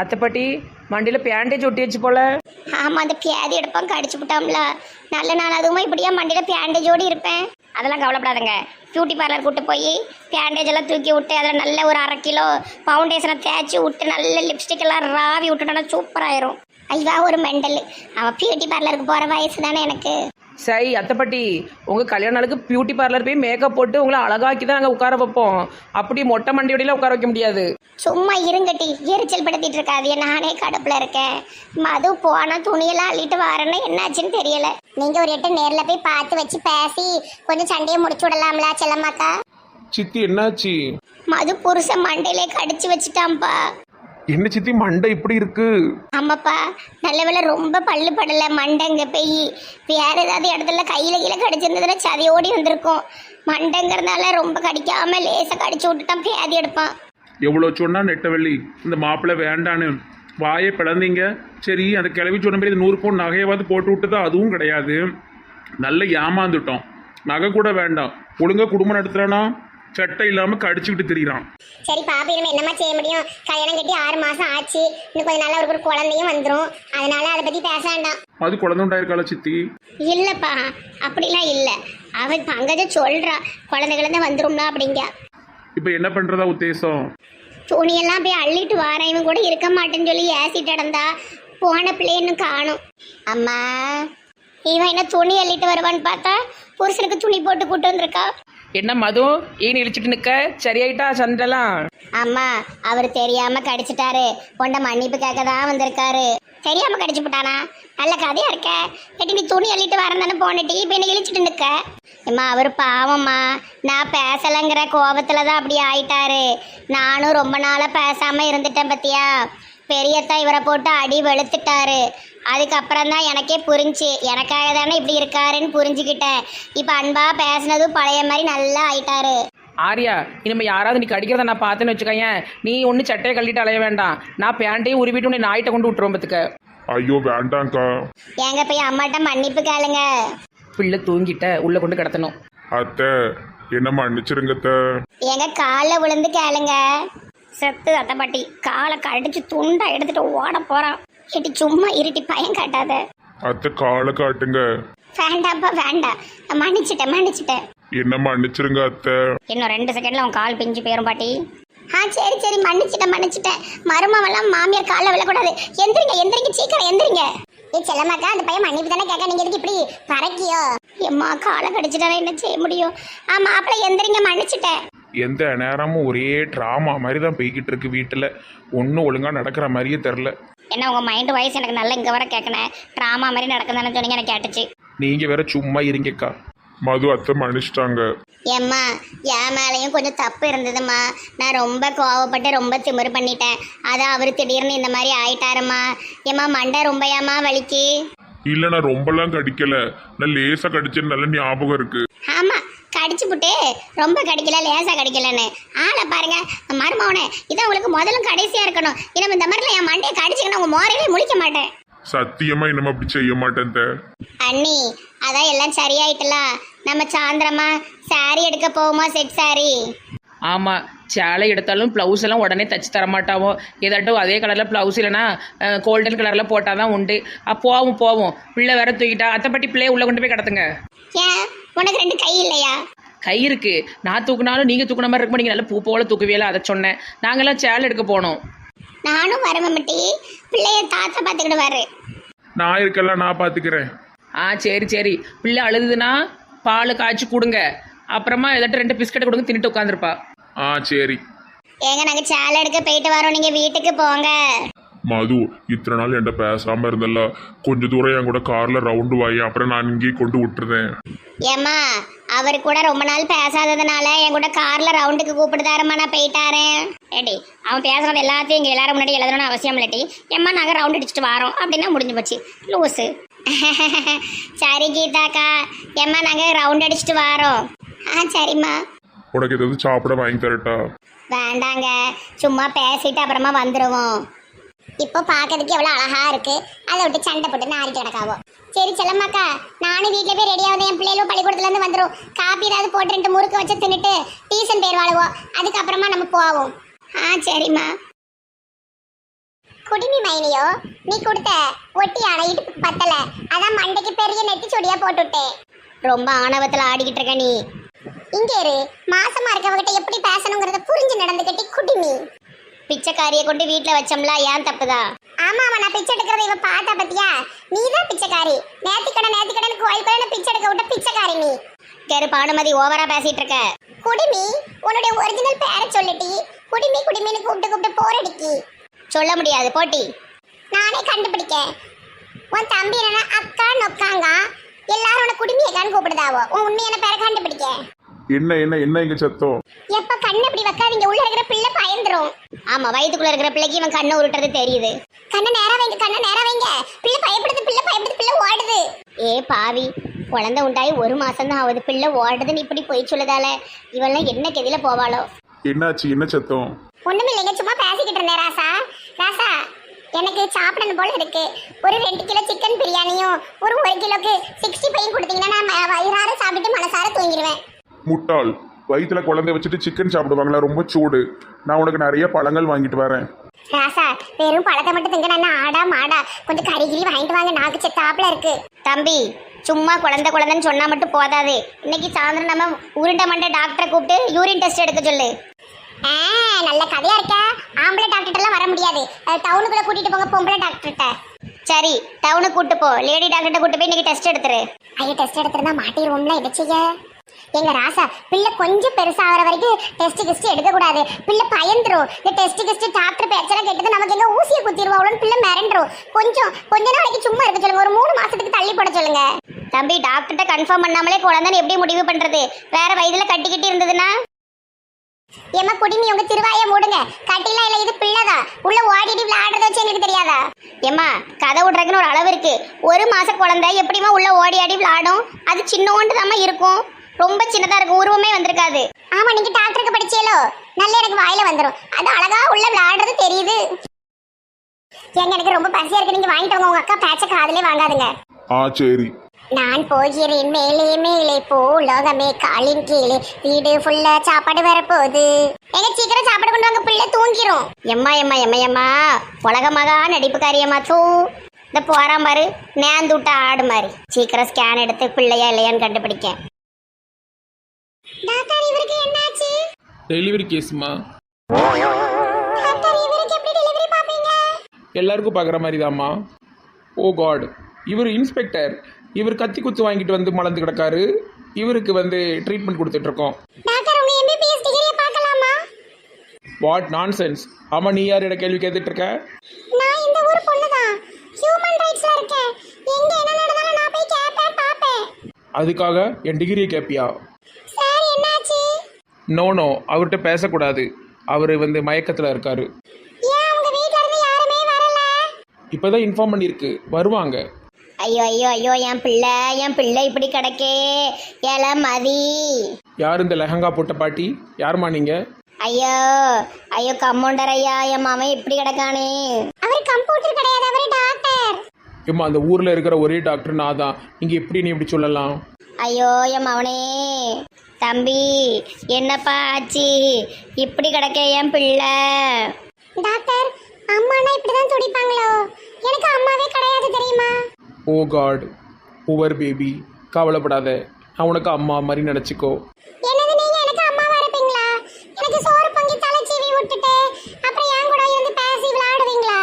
அத்தைப்பட்டி மண்டியில் bandage ஒட்டி வச்சு போல. ஆமாம் அந்த பியாதி எடுப்பான் கடிச்சு விட்டாம்ல நல்ல நாள் அதுவும் இப்படியா மண்டியில் பேண்டேஜோடு இருப்பேன். அதெல்லாம் கவலைப்படாதங்க. பியூட்டி பார்லர் கூட்டு போய் பேண்டேஜ் எல்லாம் தூக்கி விட்டு அதில் நல்ல ஒரு அரை கிலோ ஃபவுண்டேஷனை தேய்ச்சி விட்டு நல்ல லிப்ஸ்டிக் எல்லாம் ராவி விட்டுட்டோன்னா சூப்பராயிரும் ஐயா ஒரு மெண்டல். அவன் பியூட்டி பார்லருக்கு போகிற வயசு தானே எனக்கு. சரி அத்தைப்பட்டி உங்கள் கல்யாண நாளுக்கு பியூட்டி பார்லர் போய் மேக்கப் போட்டு உங்களை அழகாக்கி தான் நாங்கள் உட்கார வைப்போம். அப்படி மொட்டை மண்டியோடையெல்லாம் உட்கார வைக்க முடியாது. சும்மா இருங்கட்டி எரிச்சல் படுத்திட்டு இருக்காது நானே கடுப்புல இருக்கேன். மது போனா துணியெல்லாம் அள்ளிட்டு வரேன்னு என்னாச்சுன்னு தெரியல. நீங்க ஒரு எட்டு நேர்ல போய் பார்த்து வச்சு பேசி கொஞ்சம் சண்டையை முடிச்சு விடலாம்ல செல்லம்மாக்கா சித்தி என்னாச்சு? மது புருஷன் மண்டையிலே கடிச்சு வச்சுட்டான்ப்பா என்ன சித்தி மண்டை இப்படி இருக்கு? ஆமாப்பா நல்ல வேளை ரொம்ப பல்லு படல மண்டைங்க பெய். வேற ஏதாவது இடத்துல கையில கீழே கடிச்சிருந்ததுன்னா சதி ஓடி வந்திருக்கும். மண்டைங்கிறதுனால ரொம்ப கடிக்காம லேசா கடிச்சு விட்டுட்டான் பேதி எடுப்பான். எவ்வளோ சொன்னா நெட்டவள்ளி இந்த மாப்பிள்ளை வேண்டான்னு. வாயை பிளந்தீங்க. சரி அந்த கிளவி சொன்ன மாதிரி நூறு பவுன் நகையவாது போட்டு விட்டதா? அதுவும் கிடையாது. நல்ல ஏமாந்துட்டோம். நகை கூட வேண்டாம். ஒழுங்கா குடும்பம் நடத்துறானா? சட்டை இல்லாம கடிச்சுக்கிட்டு திரியிறான். சரி பாப்பி நம்ம என்னமா செய்ய முடியும்? கல்யாணம் கட்டி ஆறு மாசம் ஆச்சு. இன்னும் கொஞ்ச நாள் அவருக்கு ஒரு குழந்தையும் வந்துடும் அதனால அதை பத்தி பேச வேண்டாம். அது குழந்தை உண்டாயிருக்காளா சித்தி? இல்லப்பா அப்படிலாம் இல்ல. அவ பங்கஜ சொல்றா குழந்தை குழந்தை வந்துரும்னா அப்படிங்க. இப்போ என்ன பண்றதா உத்தேசம்? துணியெல்லாம் போய் அள்ளிட்டு வாரேன். இவன் கூட இருக்க மாட்டேன்னு சொல்லி ஏசிட்டு நடந்தா போன பிள்ளைன்னு காணும். அம்மா இவன் என்ன துணி அள்ளிட்டு வருவான்னு பார்த்தா புருஷனுக்கு துணி போட்டு கூட்டு வந்திருக்கா? என்ன மது? ஈனி இழிச்சிட்டு நிக்க. சரியாயிட்டா சண்டெல்லாம் அம்மா அவர் தெரியாம கடிச்சிட்டாரு. பொண்ட மன்னிப்பு கேட்க தான் வந்திருக்காரு. தெரியாம கடிச்சு போட்டானா? நல்ல கதையா இருக்க. எட்டி நீ துணி அள்ளிட்டு வரந்தானே போனட்டி இப்ப என்ன இழிச்சிட்டு நிக்க? அம்மா அவர் பாவம்மா. நான் பேசலைங்கிற கோபத்துல தான் அப்படி ஆயிட்டாரு. நானும் ரொம்ப நாளா பேசாம இருந்துட்டேன் பத்தியா? பெரியத்தா இவரை போட்டு அடி வெளுத்துட்டாரு. அதுக்கப்புறம் தான் எனக்கே புரிஞ்சு எனக்காக தானே இப்படி இருக்காருன்னு புரிஞ்சுக்கிட்டேன் இப்போ அன்பா பேசுனதும் பழைய மாதிரி நல்லா ஆயிட்டாரு. ஆரியா இனிமே யாராவது நீ கடிக்கிறத நான் பார்த்தேன்னு வச்சுக்கயேன் நீ ஒன்று சட்டையை கழட்டிட்டு அலைய வேண்டாம். நான் பேண்ட்டையும் உருவிட்டு உன்னை நாயிட்ட கொண்டு விட்டுருவோம் பத்துக்க. ஐயோ வேண்டாங்க்கா. ஏங்க போய் அம்மாட்ட மன்னிப்பு கேளுங்க. பிள்ளை தூங்கிட்ட உள்ளே கொண்டு கிடத்தணும். அத்தை என்ன மன்னிச்சிருங்க அத்தை. எங்க காலில் விழுந்து கேளுங்க. செத்து அத்தை பாட்டி காலை கடிச்சு துண்டா எடுத்துட்டு ஓட போறான். எட்டி சும்மா இருட்டி பயம் காட்டாத. அத்தை காலை காட்டுங்க. வேண்டாப்பா வேண்டாம் மன்னிச்சிட்டேன் மன்னிச்சிட்டேன். என்ன மன்னிச்சிருங்க அத்தை? இன்னும் ரெண்டு செகண்ட்ல உன் கால் பிஞ்சு போயிரும் பாட்டி. ஆ சரி சரி. மன்னிச்சிட்டேன் மன்னிச்சிட்டேன். மருமவெல்லாம் மாமியார் காலில் விழக்கூடாது. எந்திரிங்க எந்திரிங்க சீக்கிரம் எந்திரிங்க. ஏ செல்லமாக்கா அந்த பையன் மன்னிப்பு தானே கேட்க நீங்க எதுக்கு இப்படி பறக்கியோ? எம்மா காலை கடிச்சிட்டானே என்ன செய்ய முடியும்? ஆ மாப்பிள்ளை எந்திரிங்க மன்னிச்சிட்டேன். எந்த நேரமும் ஒரே ட்ராமா மாதிரி தான் போய்கிட்டு இருக்கு வீட்டில். ஒன்றும் ஒழுங்காக நடக்கிற மாதிரியே தெரில என்ன உங்க மைண்ட் வாய்ஸ் எனக்கு நல்லா இங்க வர கேட்கணும் ட்ராமா மாதிரி நடக்குதுன்னு சொன்னீங்க எனக்கு கேட்டுச்சு. நீங்கள் வேற சும்மா இருங்கக்கா. மது அத்தை மன்னிச்சிட்டாங்க. ஏம்மா என் மேலேயும் கொஞ்சம் தப்பு இருந்ததும்மா. நான் ரொம்ப கோவப்பட்டு ரொம்ப திமிரு பண்ணிட்டேன். அதான் அவர் திடீர்னு இந்த மாதிரி ஆயிட்டாருமா ஏம்மா மண்டை ரொம்ப ஏம்மா வலிக்கு? இல்லை நான் ரொம்பலாம் கடிக்கல. நான் லேசாக கடிச்சேன்னு நல்ல ஞாபகம் இருக்கு. ஆமா கடிச்சு புட்டு ரொம்ப கடிக்கல லேசா கடிக்கலன்னு. ஆளை பாருங்க மருமவனே இதான் உங்களுக்கு முதலும் கடைசியா இருக்கணும். இன்னும் இந்த மாதிரிலாம் என் மண்டையை கடிச்சுக்கணும் உங்க மோரையிலே முழிக்க மாட்டேன். சத்தியமா இனிமே அப்படி செய்ய மாட்டேன். அண்ணி அதான் எல்லாம் சரியாயிட்டல. நம்ம சாயந்தரமா saree எடுக்க போவோமா செட் saree? ஆமாம் சேலை எடுத்தாலும் ப்ளவுஸ் எல்லாம் உடனே தச்சு தர மாட்டாவோ. ஏதாட்டும் அதே கலரில் ப்ளவுஸ் இல்லைன்னா கோல்டன் கலரில் போட்டால் தான் உண்டு. போவோம் போவோம். பிள்ளை வேற தூக்கிட்டா அத்தைப்பட்டி பிள்ளைய உள்ளே கொண்டு போய் கிடத்துங்க. ஏன்? உனக்கு ரெண்டு கை இல்லையா? கை இருக்கு. நான் தூக்குனாலும் நீங்கள் தூக்குன மாதிரி இருக்கும் நீங்கள் நல்லா பூ போல தூக்குவியல? அதை சொன்னேன். நாங்கெல்லாம் சேலை எடுக்க போனோம். நானும் வர மம்மிட்டி பிள்ளைய தாத்தா பார்த்துக்கிடுவாரு. நான் இருக்கெல்லாம் நான் பார்த்துக்கிறேன். ஆ சரி சரி. பிள்ளை அழுதுன்னா பால் காய்ச்சி கொடுங்க. அப்புறமா ஏதாட்டும் ரெண்டு பிஸ்கட் கொடுங்க தின்னுட்டு உட்காந்துருப்பா ஆ சரி. ஏங்க நாங்க சேலை எடுக்க போயிட்டு வரோம். நீங்க வீட்டுக்கு போங்க. மது இத்தனை நாள் என்கிட்ட பேசாம இருந்தல்ல. கொஞ்ச தூரம் என் கூட கார்ல ரவுண்டு வாயி அப்புறம் நான் இங்கேயே கொண்டு விட்டுருந்தேன். ஏம்மா அவர் கூட ரொம்ப நாள் பேசாததுனால என் கூட கார்ல ரவுண்டுக்கு கூப்பிடுதாருமா நான் போயிட்டாரேன் ஏடி அவன் பேசுறது எல்லாத்தையும் இங்க எல்லாரும் முன்னாடி எழுதணும்னு அவசியம் இல்லட்டி ஏம்மா நாங்க ரவுண்ட் அடிச்சுட்டு வரோம். அப்படின்னா முடிஞ்சு போச்சு. லூசு. சரி கீதாக்கா. ஏம்மா நாங்க ரவுண்ட் அடிச்சுட்டு வரோம். ஆ சரிம்மா. உனக்கு ஏதாவது சாப்பிட வாங்கி தரட்டா? வேண்டாங்க. சும்மா பேசிட்டு அப்புறமா வந்துருவோம். இப்போ பார்க்கறதுக்கு எவ்வளோ அழகா இருக்கு. அதை விட்டு சண்டை போட்டு நாரிட்டு கிடக்காவோ. சரி செல்லம்மாக்கா நானும் வீட்டில் போய் ரெடி ஆகுது. என் பிள்ளைகளும் பள்ளிக்கூடத்துல இருந்து வந்துடும் காப்பி ஏதாவது போட்டு ரெண்டு முறுக்கு வச்சு தின்னுட்டு டியூஷன் பேர் வாழுவோம் அதுக்கப்புறமா நம்ம போவோம். ஆ சரிம்மா. குடிமி மைனியோ நீ கொடுத்த ஒட்டியான இடுப்புக்கு பத்தல. அதான் மண்டைக்கு பெரிய நெத்தி சொடியா போட்டுட்டேன். ரொம்ப ஆணவத்துல ஆடிக்கிட்டு இருக்க நீ. இங்கே இரு. மாசமா இருக்கவகிட்ட எப்படி பேசணுங்கிறத புரிஞ்சு நடந்துக்கிட்டி குடிமி. பிச்சைக்காரியை கொண்டு வீட்ல வச்சோம்ல ஏன் தப்புதா? ஆமா ஆமா நான் பிச்சை எடுக்கிறத இவ பார்த்தா பத்தியா? நீ தான் பிச்சைக்காரி. நேத்திக்கடை நேத்திக்கடன் கோயில் கோயில் பிச்சை எடுக்க விட்ட பிச்சைக்காரி நீ. கேரு பானுமதி ஓவரா பேசிட்டு இருக்க. குடிமி உன்னுடைய ஒரிஜினல் பேரை சொல்லிட்டி. குடிமி குடிமின்னு கூப்பிட்டு கூப்பிட்டு போரடிக்கி சொல்ல முடியாது போட்டி. நானே கண்டுபிடிக்க உன் தம்பி என்ன அக்கா நொக்காங்க எல்லாரும் உன்னை குடிமி அக்கான்னு கூப்பிடுதாவோ? உன் உண்மையான பேரை கண்டுபிடிக்க என்ன என்ன என்ன இங்க சத்தம்? எப்ப கண்ணு இப்படி வைக்காதீங்க. உள்ள இருக்கிற பிள்ளை பயந்துரும். ஆமா வயித்துக்குள்ள இருக்கிற பிள்ளைக்கு இவன் கண்ணை உருட்டுறது தெரியுது. கண்ணை நேரா வைங்க கண்ணை நேரா வைங்க. பிள்ளை பயப்படுது பிள்ளை பயப்படுது பிள்ளை ஓடுது. ஏ பாவி. குழந்தை உண்டாயி ஒரு மாசம் தான் ஆகுது. பிள்ளை ஓடுதுன்னு இப்படி போய் சொல்லுதால இவெல்லாம் என்ன கெதில போவாளோ? என்னாச்சு? என்ன சத்தம்? ஒண்ணுமில்லைங்க சும்மா பேசிக்கிட்டு இருந்தேன் ராசா. ராசா எனக்கு சாப்பிடணும் போல இருக்கு. ஒரு ரெண்டு கிலோ சிக்கன் பிரியாணியும் ஒரு ஒரு கிலோக்கு சிக்ஸ்டி ஃபைவ் கொடுத்தீங்கன்னா நான் வயிறார சாப்பிட்டு மனசார தூங்கிடுவேன் முட்டாள். வயிற்றுல குழந்தை வச்சுட்டு சிக்கன் சாப்பிடுவாங்களா? ரொம்ப சூடு. நான் உனக்கு நிறைய பழங்கள் வாங்கிட்டு வரேன். ராசா வெறும் பழத்தை மட்டும் திங்க நான் ஆடா மாடா? கொஞ்சம் கறி கிரி வாங்கிட்டு வாங்க. நாக்கு செத்தாப்புல இருக்கு. தம்பி சும்மா குழந்தை குழந்தைன்னு சொன்னா மட்டும் போதாது. இன்னைக்கு சாயந்தரம் நம்ம உருண்டை மண்டை டாக்டரை கூப்பிட்டு யூரின் டெஸ்ட் எடுக்க சொல்லு. ஆ நல்ல கதையா இருக்கா? ஆம்பளை டாக்டர்லாம் வர முடியாது. டவுனுக்குள்ள கூட்டிட்டு போங்க பொம்பளை டாக்டர்கிட்ட சரி டவுனுக்கு கூட்டு போ. லேடி டாக்டர்கிட்ட கூட்டு போய் இன்னைக்கு டெஸ்ட் எடுத்துரு. ஐயோ டெஸ்ட் எடுத்துருந்தா மாட்டிடுவோம்ல இதை செய்ய? எங்க ராசா பிள்ளை கொஞ்சம் பெருசா ஆகிற வரைக்கும் டெஸ்ட் கிஸ்ட் எடுக்க கூடாது பிள்ளை பயந்துரும் இந்த டெஸ்ட் கிஸ்ட் டாக்டர் பேச்செல்லாம் கேட்டது நமக்கு எங்க ஊசியை குத்திடுவோம் பிள்ளை மிரண்டுரும் கொஞ்சம் கொஞ்ச நாளைக்கு சும்மா இருக்க சொல்லுங்க. ஒரு மூணு மாசத்துக்கு தள்ளி போட சொல்லுங்க. தம்பி டாக்டர்கிட்ட கன்ஃபார்ம் பண்ணாமலே குழந்தைன்னு எப்படி முடிவு பண்றது? வேற வயதுல கட்டிக்கிட்டு இருந்ததுன்னா? ஏமா குடிமி உங்க திருவாயை மூடுங்க. கட்டிலாம் இல்ல இது பிள்ளைதான் உள்ள ஓடிட்டு விளையாடுறத வச்சு எங்களுக்கு தெரியாதா? ஏமா கதை விடுறதுக்குன்னு ஒரு அளவு இருக்கு. ஒரு மாச குழந்தை எப்படிமா உள்ள ஓடி ஆடி விளையாடும்? அது சின்னோண்டு தாம்மா இருக்கும். ரொம்ப சின்னதா இருக்கும் உருவமே வந்திருக்காது. ஆமா நீங்க டாக்டருக்கு படிச்சீங்களோ? நல்ல எனக்கு வாயில வந்துரும். அது அழகா உள்ள விளையாடுறது தெரியுது. ஏங்க எனக்கு ரொம்ப பசியா இருக்கு. நீங்க வாங்கிட்டு வாங்க. உங்க அக்கா பேச்ச காதுலயே வாங்காதுங்க. ஆ சரி. நான் போகிறேன். மேலே மேலே போ. உலகமே காலின் கீழே. வீடு ஃபுல்லா சாப்பாடு வரப்போகுது. எங்க சீக்கிரம் சாப்பாடு கொண்டு வாங்க. பிள்ளை தூங்கிரும். எம்மா எம்மா எம்மா எம்மா. உலகமாக நடிப்புக்காரியம்மா தூ. இந்த போறான் பாரு. நேந்து விட்ட ஆடு மாதிரி. சீக்கிரம் ஸ்கேன் எடுத்து பிள்ளையா இல்லையான்னு கண்டுபிடிக்க டாக்டர் இவருக்கு என்னாச்சு டெலிவரி கேஸ்மா எல்லாருக்கும் பார்க்குற மாதிரி தாம்மா ஓ காட் இவர் இன்ஸ்பெக்டர் இவர் கத்தி குத்து வாங்கிட்டு வந்து மலர்ந்து கிடக்காரு. இவருக்கு வந்து ட்ரீட்மெண்ட் கொடுத்துட்ருக்கோம். வாட் நான்சென்ஸ் ஆமாம் நீ யார் இட கேள்வி கேட்டுட்டு இருக்க நான் இந்த ஊர் பொண்ணுதான். ஹியூமன் ரைட்ஸ்ல இருக்கேன். எங்க என்ன நடந்தாலும் நான் போய் கேட்பேன் பாப்பேன் அதுக்காக என் டிகிரியை கேட்பியா நோ நோ அவர்கிட்ட பேசக்கூடாது. அவர் வந்து மயக்கத்தில் இருக்காரு. ஏன் உங்க வீட்ல இருந்து யாருமே வரல? இப்போ தான் இன்ஃபார்ம் பண்ணியிருக்கு. வருவாங்க. ஐயோ ஐயோ ஐயோ என் பிள்ளை என் பிள்ளை இப்படி கிடக்கே. ஏல மதி. யார் இந்த லெஹங்கா போட்ட பாட்டி? யாரும்மா நீங்கள் ஐயோ ஐயோ கம்பவுண்டர் ஐயா என் மாமன் இப்படி கிடக்கானே. அவர் கம்பவுண்டர் கிடையாது அவர் டாக்டர் ஏம்மா அந்த ஊரில் இருக்கிற ஒரே டாக்டர் நான் தான். நீங்கள் எப்படி நீ இப்படி சொல்லலாம்? ஐயோ என் மவனே. தம்பி என்னப்பா ஆச்சு? இப்படி கிடக்க என் பிள்ளை? டாக்டர் அம்மானா இப்படிதான் துடிப்பாங்களோ? எனக்கு அம்மாவே கிடையாது தெரியுமா? ஓ காட் புவர் பேபி கவலைப்படாத. நான் உனக்கு அம்மா மாதிரி நினச்சிக்கோ. என்னது நீங்க எனக்கு அம்மாவா இருப்பீங்களா? எனக்கு சோறு பொங்கி தலைச்சீவி விட்டுட்டு அப்புறம் என் கூட இருந்து பேசி விளையாடுவீங்களா?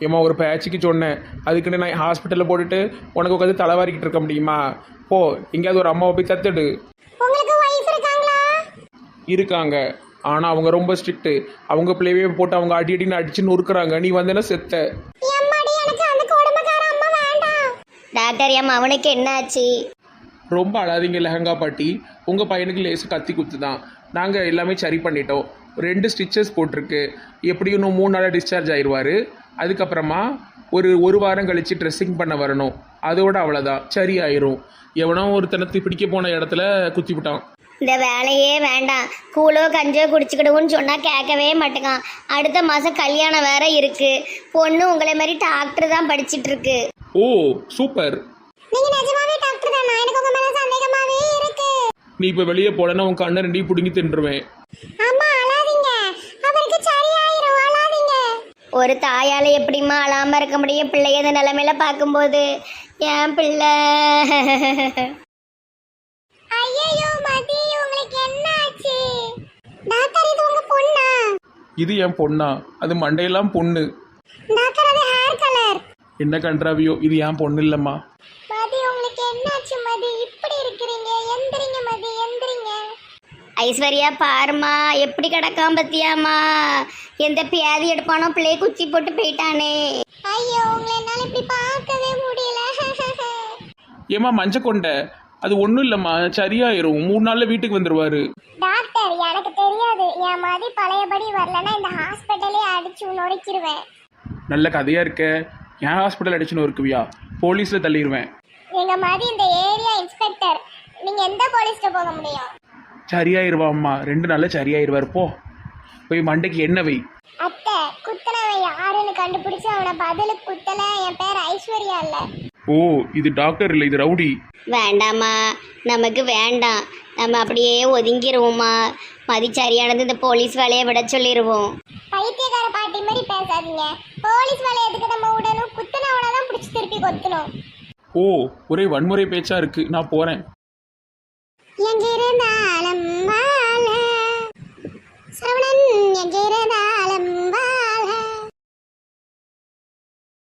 ஏம்மா ஒரு பேட்சுக்கு சொன்னேன். அதுக்குன்னு நான் ஹாஸ்பிட்டலில் போட்டுட்டு உனக்கு உட்காந்து தலைவாரிக்கிட்டு இருக்க முடியுமா? போ எங்கேயாவது ஒரு அம்மாவை போய் தத்துடு. இருக்காங்க. ஆனால் அவங்க ரொம்ப ஸ்ட்ரிக்ட்டு அவங்க பிள்ளையவே போட்டு அவங்க அடி அடின்னு அடிச்சு நொறுக்குறாங்க. நீ வந்தேன்னா செத்த. எம்மாடி எனக்கு அந்த கொடுமைக்கார அம்மா வேண்டாம். டாக்டர் என் அவனுக்கு என்னாச்சு? ரொம்ப அழாதீங்க லெஹங்கா பாட்டி. உங்கள் பையனுக்கு லேசு கத்தி குத்து தான் நாங்கள் எல்லாமே சரி பண்ணிட்டோம். ரெண்டு ஸ்டிச்சஸ் போட்டிருக்கு. எப்படியும் இன்னும் மூணு நாளாக டிஸ்சார்ஜ் ஆயிடுவார் அதுக்கப்புறமா ஒரு ஒரு வாரம் கழித்து ட்ரெஸ்ஸிங் பண்ண வரணும். அதோட அவ்வளோதான் சரி ஆயிரும் எவனோ ஒருத்தனத்தை பிடிக்க போன இடத்துல குத்தி விட்டான் இந்த வேலையே வேண்டாம். கூழோ கஞ்சோ குடிச்சுக்கிடுவோன்னு சொன்னா கேட்கவே மாட்டேங்கான். அடுத்த மாசம் கல்யாணம் வேற இருக்கு. பொண்ணு உங்களை மாதிரி டாக்டர் தான் படிச்சிட்டு இருக்கு ஓ சூப்பர். நீங்க நிஜமாவே டாக்டர் தானா? எனக்கு உங்க மேல சந்தேகமாவே இருக்கு. நீ இப்போ வெளியே போலன்னா உன் கண்ணை ரெண்டையும் பிடுங்கி தின்றுவேன். அம்மா அழாதீங்க. அவருக்கு சரியாயிரும். அழாதீங்க. ஒரு தாயால எப்படிம்மா அழாம இருக்க முடியும்? பிள்ளைய இந்த நிலைமையில பார்க்கும்போது. என் பிள்ளை ஐயோ மதி உங்களுக்கு என்ன ஆச்சு டாக்டர் இது உங்க பொண்ணா இது என் பொண்ணா. அது மண்டையெல்லாம் பொண்ணு. டாக்டர் அது ஹேர் கலர் என்ன கன்றாவியோ இது என் பொண்ணு இல்லைம்மா. மதி உங்களுக்கு என்னாச்சு மதி? இப்படி இருக்கிறீங்க. எந்திரிங்க மதி எந்திரிங்க. ஐஸ்வர்யா பாருமா எப்படி கிடக்காம பத்தியாமா எந்த பியாதி எடுப்பானோ பிள்ளைய குச்சி போட்டு போயிட்டானே. ஐயோ உங்களை என்னால இப்படி பார்க்கவே முடியல. ஏம்மா மஞ்ச கொண்டை அது ஒன்றும் இல்லைம்மா சரியாயிரும். மூணு நாளில் வீட்டுக்கு வந்துடுவாரு டாக்டர் எனக்கு தெரியாது. என் மதி பழையபடி வரலன்னா இந்த ஹாஸ்பிட்டலே அடிச்சு நொறுக்கிடுவேன் நல்ல கதையாக இருக்க. என் ஹாஸ்பிட்டல் அடிச்சுன்னு இருக்குவியா போலீஸில் தள்ளிடுவேன் எங்க மதி இந்த ஏரியா இன்ஸ்பெக்டர். நீங்க எந்த போலீஸ்ல போக முடியும்? சரியாயிருவா அம்மா. ரெண்டு நாளில் சரியாயிருவார். போ. போய் மண்டைக்கு என்ன வை. அத்தை குத்தனவன் யாருன்னு கண்டுபிடிச்சு அவனை பதிலுக்கு குத்தல. என் பேர் ஐஸ்வர்யா இல்ல. ஓ இது டாக்டர் இல்லை இது ரவுடி. வேண்டாம்மா. நமக்கு வேண்டாம். நம்ம அப்படியே ஒதுங்கிருவோம்மா. மதி சரியானது இந்த போலீஸ் வேலையை விட சொல்லிடுவோம் பைத்தியக்கார பாட்டி மாதிரி பேசாதீங்க. போலீஸ் வேலையை எதுக்கு நம்ம விடணும்? குத்தனவனை தான் பிடிச்சி திருப்பி கொத்தணும். ஓ ஒரே வன்முறை பேச்சா இருக்கு. நான் போறேன். எங்கிருந்தாலும் வாழ. சரவணா